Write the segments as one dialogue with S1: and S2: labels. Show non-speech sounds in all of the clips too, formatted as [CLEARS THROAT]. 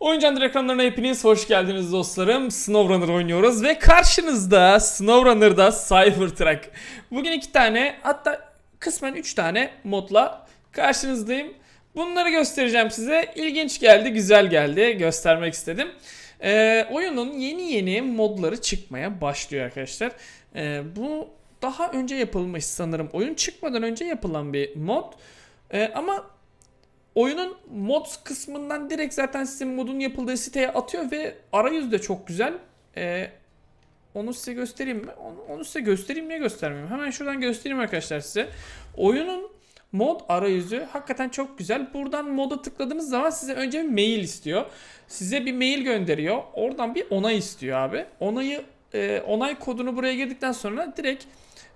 S1: Oyuncu ekranlarına hepiniz hoş geldiniz dostlarım. SnowRunner oynuyoruz ve karşınızda SnowRunner'da Cybertruck. Bugün iki tane hatta kısmen üç tane modla karşınızdayım. Bunları göstereceğim size. İlginç geldi, güzel geldi. Göstermek istedim. Ee, oyunun yeni yeni modları çıkmaya başlıyor arkadaşlar. Ee, bu daha önce yapılmış sanırım. Oyun çıkmadan önce yapılan bir mod. Ee, ama oyunun mod kısmından direkt zaten sizin modun yapıldığı siteye atıyor ve arayüz de çok güzel. Ee, onu size göstereyim mi? Onu, onu size göstereyim mi göstermeyeyim? Hemen şuradan göstereyim arkadaşlar size. Oyunun mod arayüzü hakikaten çok güzel. Buradan moda tıkladığınız zaman size önce bir mail istiyor. Size bir mail gönderiyor. Oradan bir onay istiyor abi. Onayı e, onay kodunu buraya girdikten sonra direkt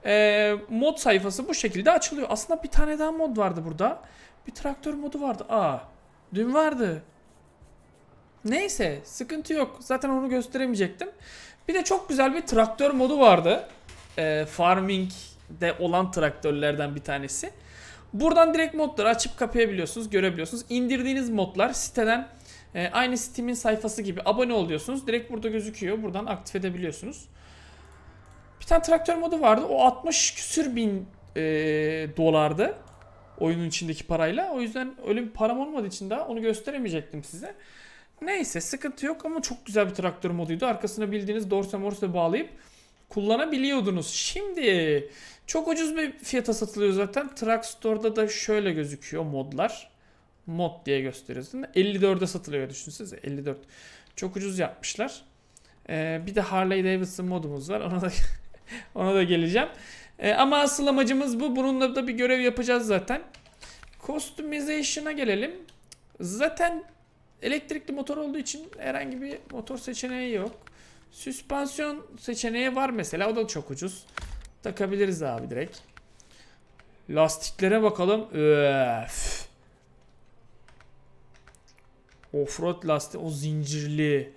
S1: e, mod sayfası bu şekilde açılıyor. Aslında bir tane daha mod vardı burada. Bir traktör modu vardı. Aa, dün vardı. Neyse, sıkıntı yok. Zaten onu gösteremeyecektim. Bir de çok güzel bir traktör modu vardı. Ee, farming'de olan traktörlerden bir tanesi. Buradan direkt modları açıp kapayabiliyorsunuz, görebiliyorsunuz. İndirdiğiniz modlar siteden e, aynı Steam'in sayfası gibi abone oluyorsunuz. Direkt burada gözüküyor. Buradan aktif edebiliyorsunuz. Bir tane traktör modu vardı. O 60 küsür bin e, dolardı oyunun içindeki parayla. O yüzden öyle bir param olmadığı için daha onu gösteremeyecektim size. Neyse sıkıntı yok ama çok güzel bir traktör moduydu. Arkasına bildiğiniz dorse morse bağlayıp kullanabiliyordunuz. Şimdi çok ucuz bir fiyata satılıyor zaten. Truck Store'da da şöyle gözüküyor modlar. Mod diye gösteriyorsun. 54'e satılıyor düşünsenize 54. Çok ucuz yapmışlar. Ee, bir de Harley Davidson modumuz var. Ona da [LAUGHS] [LAUGHS] ona da geleceğim. Ee, ama asıl amacımız bu. Bununla da bir görev yapacağız zaten. Customization'a gelelim. Zaten elektrikli motor olduğu için herhangi bir motor seçeneği yok. Süspansiyon seçeneği var mesela. O da çok ucuz. Takabiliriz abi direkt. Lastiklere bakalım. Öf. Offroad lastik. O zincirli.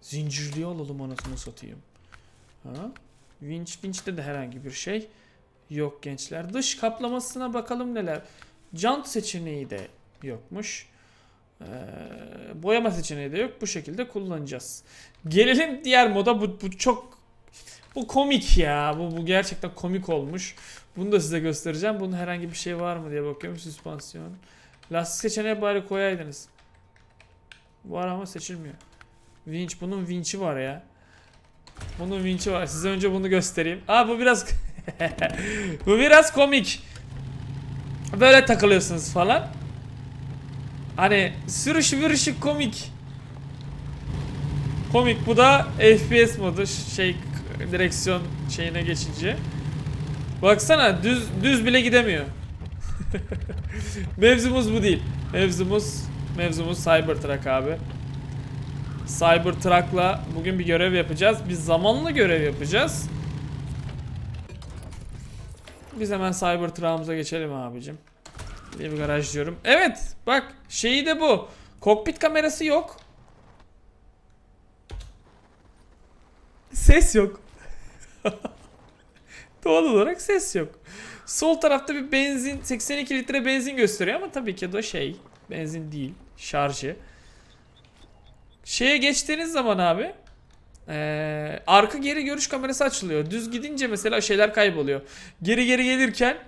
S1: Zincirli alalım anasını satayım. Ha? Winch, winch'te de herhangi bir şey yok gençler. Dış kaplamasına bakalım neler. Jant seçeneği de yokmuş. Ee, boyama seçeneği de yok. Bu şekilde kullanacağız. Gelelim diğer moda. Bu, bu çok bu komik ya. Bu, bu gerçekten komik olmuş. Bunu da size göstereceğim. Bunun herhangi bir şey var mı diye bakıyorum. Süspansiyon. Lastik seçeneği bari koyaydınız. Var ama seçilmiyor. Winch. Bunun winch'i var ya. Bunun winch'i var. Size önce bunu göstereyim. Aa bu biraz [LAUGHS] bu biraz komik. Böyle takılıyorsunuz falan. Hani sürüş vürüşü komik. Komik bu da FPS modu şey direksiyon şeyine geçince. Baksana düz düz bile gidemiyor. [LAUGHS] mevzumuz bu değil. Mevzumuz mevzumuz Cybertruck abi. Cybertruck'la bugün bir görev yapacağız. Biz zamanlı görev yapacağız. Biz hemen Cybertruck'ımıza geçelim abicim. Diye bir garaj diyorum. Evet bak şeyi de bu. Kokpit kamerası yok. Ses yok. [LAUGHS] Doğal olarak ses yok. Sol tarafta bir benzin 82 litre benzin gösteriyor ama tabii ki de şey benzin değil şarjı. Şeye geçtiğiniz zaman abi eee, arka geri görüş kamerası açılıyor. Düz gidince mesela şeyler kayboluyor. Geri geri gelirken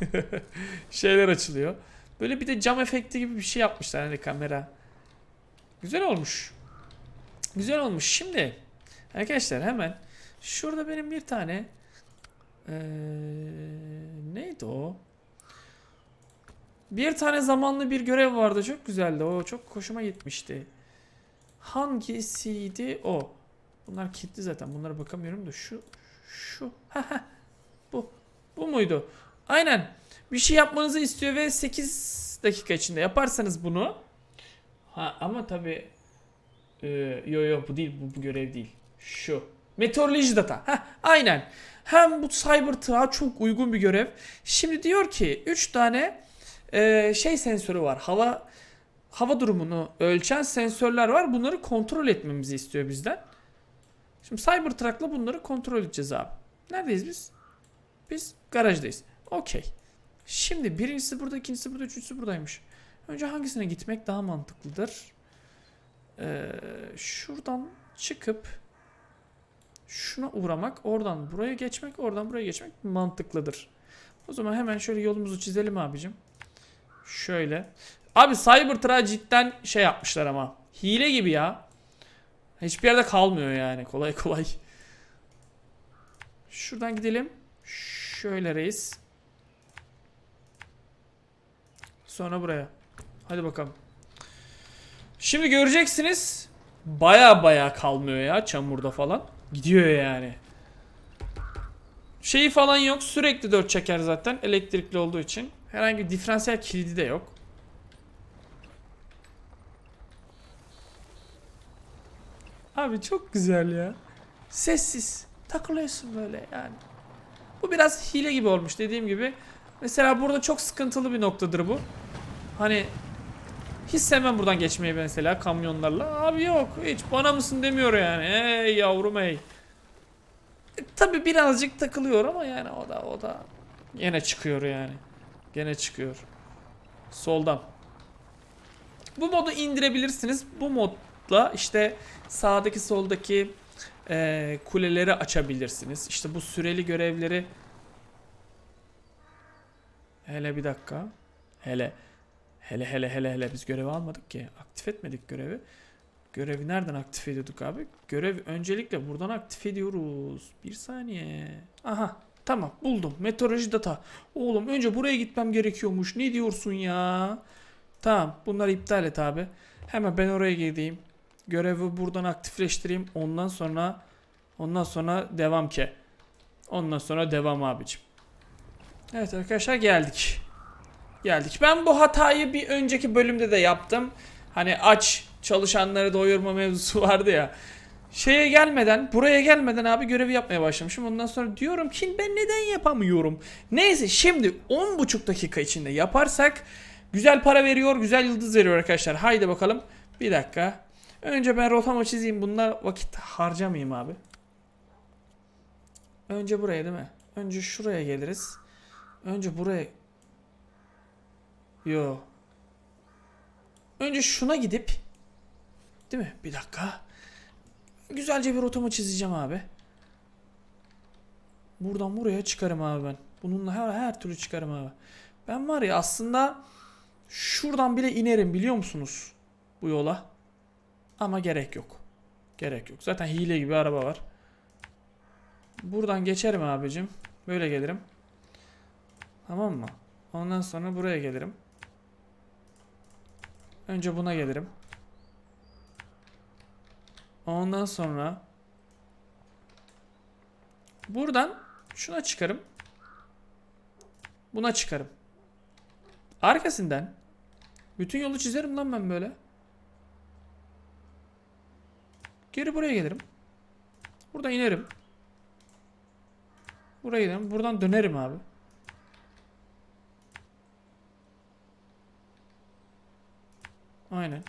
S1: [LAUGHS] şeyler açılıyor. Böyle bir de cam efekti gibi bir şey yapmışlar hani kamera. Güzel olmuş. Güzel olmuş. Şimdi arkadaşlar hemen şurada benim bir tane eee, neydi o? Bir tane zamanlı bir görev vardı. Çok güzeldi. O çok hoşuma gitmişti. Hangisiydi o? Bunlar kilitli zaten. Bunlara bakamıyorum da şu şu bu bu muydu? Aynen. Bir şey yapmanızı istiyor ve 8 dakika içinde yaparsanız bunu ha ama tabi e, yo yo bu değil bu, bu görev değil. Şu. Meteoroloji data. Heh, aynen. Hem bu Cybertruck'a çok uygun bir görev. Şimdi diyor ki 3 tane e, şey sensörü var. Hava hava durumunu ölçen sensörler var. Bunları kontrol etmemizi istiyor bizden. Şimdi Cybertruck'la bunları kontrol edeceğiz abi. Neredeyiz biz? Biz garajdayız. Okey. Şimdi birincisi burada, ikincisi burada, üçüncüsü buradaymış. Önce hangisine gitmek daha mantıklıdır? Ee, şuradan çıkıp şuna uğramak, oradan buraya geçmek, oradan buraya geçmek mantıklıdır. O zaman hemen şöyle yolumuzu çizelim abicim. Şöyle. Abi Cybertruck'a cidden şey yapmışlar ama. Hile gibi ya. Hiçbir yerde kalmıyor yani kolay kolay. Şuradan gidelim. Şöyle reis. Sonra buraya. Hadi bakalım. Şimdi göreceksiniz. Baya baya kalmıyor ya çamurda falan. Gidiyor yani. Şeyi falan yok. Sürekli dört çeker zaten. Elektrikli olduğu için. Herhangi bir diferansiyel kilidi de yok. Abi çok güzel ya. Sessiz. Takılıyorsun böyle yani. Bu biraz hile gibi olmuş dediğim gibi. Mesela burada çok sıkıntılı bir noktadır bu. Hani hiç sevmem buradan geçmeyi mesela kamyonlarla. Abi yok hiç bana mısın demiyor yani. Ey yavrum ey. E, tabi birazcık takılıyor ama yani o da o da gene çıkıyor yani. Gene çıkıyor. Soldan. Bu modu indirebilirsiniz. Bu modla işte sağdaki soldaki e, kuleleri açabilirsiniz. İşte bu süreli görevleri Hele bir dakika. Hele hele hele hele hele biz görevi almadık ki. Aktif etmedik görevi. Görevi nereden aktif ediyorduk abi? Görev öncelikle buradan aktif ediyoruz. Bir saniye. Aha tamam buldum. Meteoroloji data. Oğlum önce buraya gitmem gerekiyormuş. Ne diyorsun ya? Tamam bunları iptal et abi. Hemen ben oraya gideyim. Görevi buradan aktifleştireyim. Ondan sonra ondan sonra devam ki. Ondan sonra devam abicim. Evet arkadaşlar geldik. Geldik. Ben bu hatayı bir önceki bölümde de yaptım. Hani aç çalışanları doyurma mevzusu [LAUGHS] vardı ya. Şeye gelmeden, buraya gelmeden abi görevi yapmaya başlamışım. Ondan sonra diyorum ki ben neden yapamıyorum? Neyse şimdi 10,5 dakika içinde yaparsak güzel para veriyor, güzel yıldız veriyor arkadaşlar. Haydi bakalım. Bir dakika. Önce ben rotamı çizeyim. Bunlar vakit harcamayayım abi. Önce buraya değil mi? Önce şuraya geliriz. Önce buraya... Yo. Önce şuna gidip... Değil mi? Bir dakika. Güzelce bir rotamı çizeceğim abi. Buradan buraya çıkarım abi ben. Bununla her, her türlü çıkarım abi. Ben var ya aslında şuradan bile inerim biliyor musunuz? Bu yola. Ama gerek yok. Gerek yok. Zaten hile gibi araba var. Buradan geçerim abicim. Böyle gelirim. Tamam mı? Ondan sonra buraya gelirim. Önce buna gelirim. Ondan sonra buradan şuna çıkarım. Buna çıkarım. Arkasından bütün yolu çizerim lan ben böyle. Geri buraya gelirim. Burada inerim. Buraya giderim. Buradan dönerim abi. Aynen.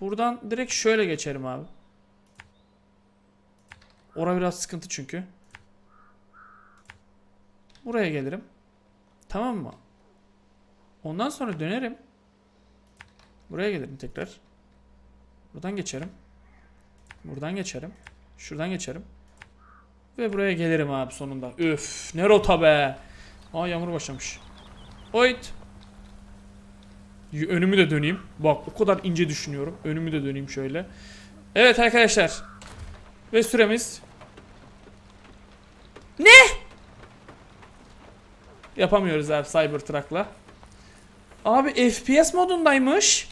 S1: Buradan direkt şöyle geçerim abi. Ora biraz sıkıntı çünkü. Buraya gelirim. Tamam mı? Ondan sonra dönerim. Buraya gelirim tekrar. Buradan geçerim. Buradan geçerim. Şuradan geçerim. Ve buraya gelirim abi sonunda. Üf ne rota be. Aa yağmur başlamış. Oyt. Önümü de döneyim. Bak o kadar ince düşünüyorum. Önümü de döneyim şöyle. Evet arkadaşlar. Ve süremiz. Ne? Yapamıyoruz abi Cybertruck'la. Abi FPS modundaymış.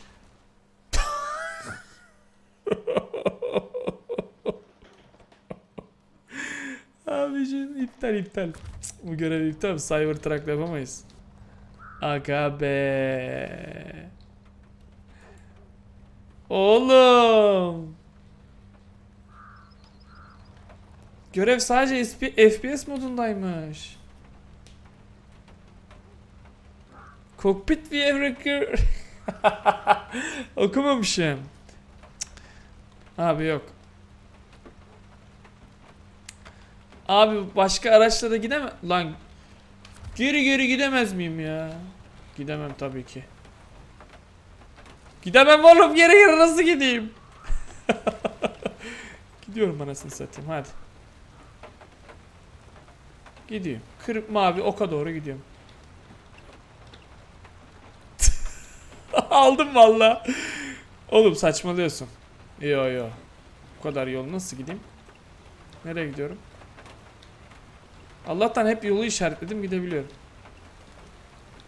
S1: Abicim iptal iptal. Cık, Bu görev iptal. Cybertruck'la yapamayız. Aga be. Oğlum. Görev sadece FPS modundaymış. Cockpit Viewer [LAUGHS] Okumamışım. Abi yok. Abi başka araçla da gidemem. Lan geri geri gidemez miyim ya? Gidemem tabii ki. Gidemem oğlum geri geri nasıl gideyim? [LAUGHS] Gidiyorum anasını satayım hadi. Gidiyorum. Kırık mavi oka doğru gidiyorum. [LAUGHS] Aldım valla. Oğlum saçmalıyorsun. Yo yo. Bu kadar yol nasıl gideyim? Nereye gidiyorum? Allah'tan hep yolu işaretledim gidebiliyorum.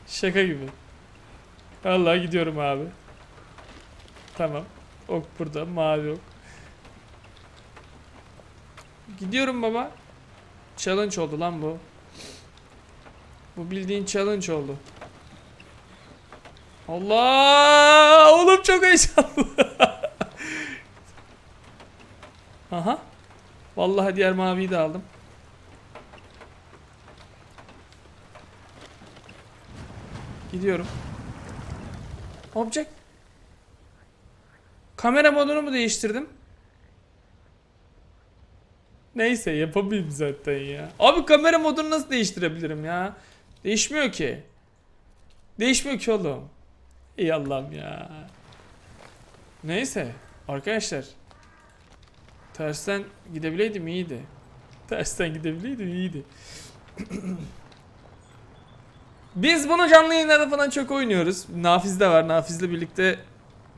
S1: Şaka gibi. Vallahi gidiyorum abi. Tamam. Ok burada mavi ok. Gidiyorum baba. Challenge oldu lan bu. Bu bildiğin challenge oldu. Allah! Oğlum çok heyecanlı. [LAUGHS] Aha. Vallahi diğer maviyi de aldım. Gidiyorum. Object. Kamera modunu mu değiştirdim? Neyse yapamayayım zaten ya. Abi kamera modunu nasıl değiştirebilirim ya? Değişmiyor ki. Değişmiyor ki oğlum. Ey Allah'ım ya. Neyse arkadaşlar. Tersten gidebileydim iyiydi. Tersten gidebileydim iyiydi. [CLEARS THROAT] Biz bunu canlı yayınlarda falan çok oynuyoruz. Nafiz de var. Nafiz'le birlikte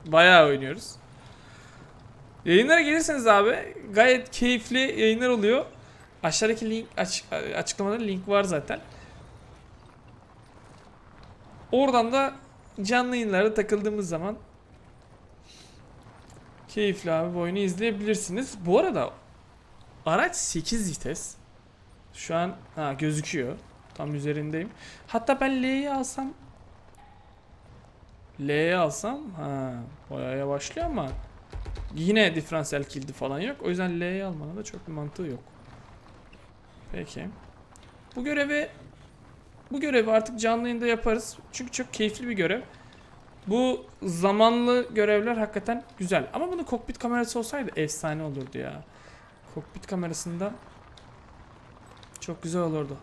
S1: bayağı oynuyoruz. Yayınlara gelirseniz abi gayet keyifli yayınlar oluyor. Aşağıdaki link aç, açıklamada link var zaten. Oradan da canlı yayınlarda takıldığımız zaman keyifli abi bu oyunu izleyebilirsiniz. Bu arada araç 8 vites. Şu an ha gözüküyor. Tam üzerindeyim. Hatta ben L'yi alsam L'yi alsam ha bayağı yavaşlıyor ama yine diferansiyel kilidi falan yok. O yüzden L'yi almanın da çok bir mantığı yok. Peki. Bu görevi bu görevi artık canlı yayında yaparız. Çünkü çok keyifli bir görev. Bu zamanlı görevler hakikaten güzel. Ama bunun kokpit kamerası olsaydı efsane olurdu ya. Kokpit kamerasında çok güzel olurdu.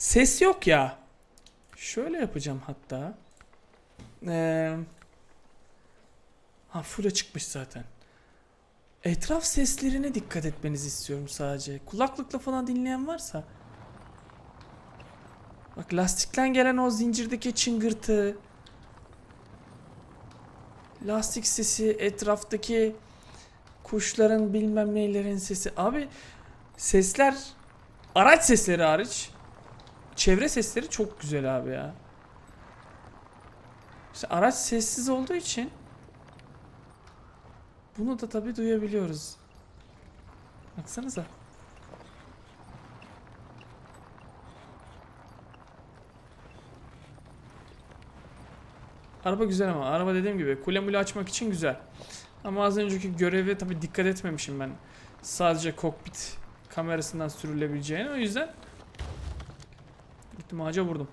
S1: Ses yok ya. Şöyle yapacağım hatta. Ee, ha full'e çıkmış zaten. Etraf seslerine dikkat etmenizi istiyorum sadece. Kulaklıkla falan dinleyen varsa. Bak lastikten gelen o zincirdeki çıngırtı. Lastik sesi, etraftaki kuşların bilmem neylerin sesi. Abi sesler araç sesleri hariç çevre sesleri çok güzel abi ya. İşte araç sessiz olduğu için bunu da tabii duyabiliyoruz. Baksanıza. Araba güzel ama araba dediğim gibi kule mule açmak için güzel. Ama az önceki göreve tabii dikkat etmemişim ben. Sadece kokpit kamerasından sürülebileceğini o yüzden gittim ağaca vurdum.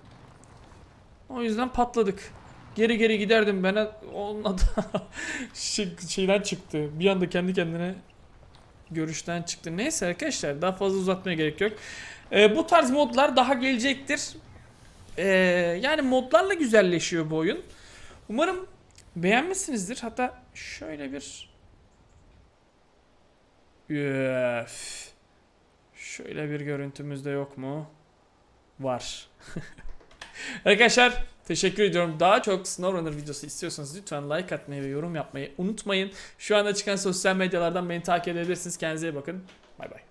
S1: O yüzden patladık. Geri geri giderdim ben onunla [LAUGHS] da şey- şeyden çıktı. Bir anda kendi kendine görüşten çıktı. Neyse arkadaşlar daha fazla uzatmaya gerek yok. Ee, bu tarz modlar daha gelecektir. Ee, yani modlarla güzelleşiyor bu oyun. Umarım beğenmişsinizdir. Hatta şöyle bir Üf. Şöyle bir görüntümüz de yok mu? Var. [LAUGHS] Arkadaşlar teşekkür ediyorum. Daha çok SnowRunner videosu istiyorsanız lütfen like atmayı ve yorum yapmayı unutmayın. Şu anda çıkan sosyal medyalardan beni takip edebilirsiniz. Kendinize iyi bakın. Bay bay.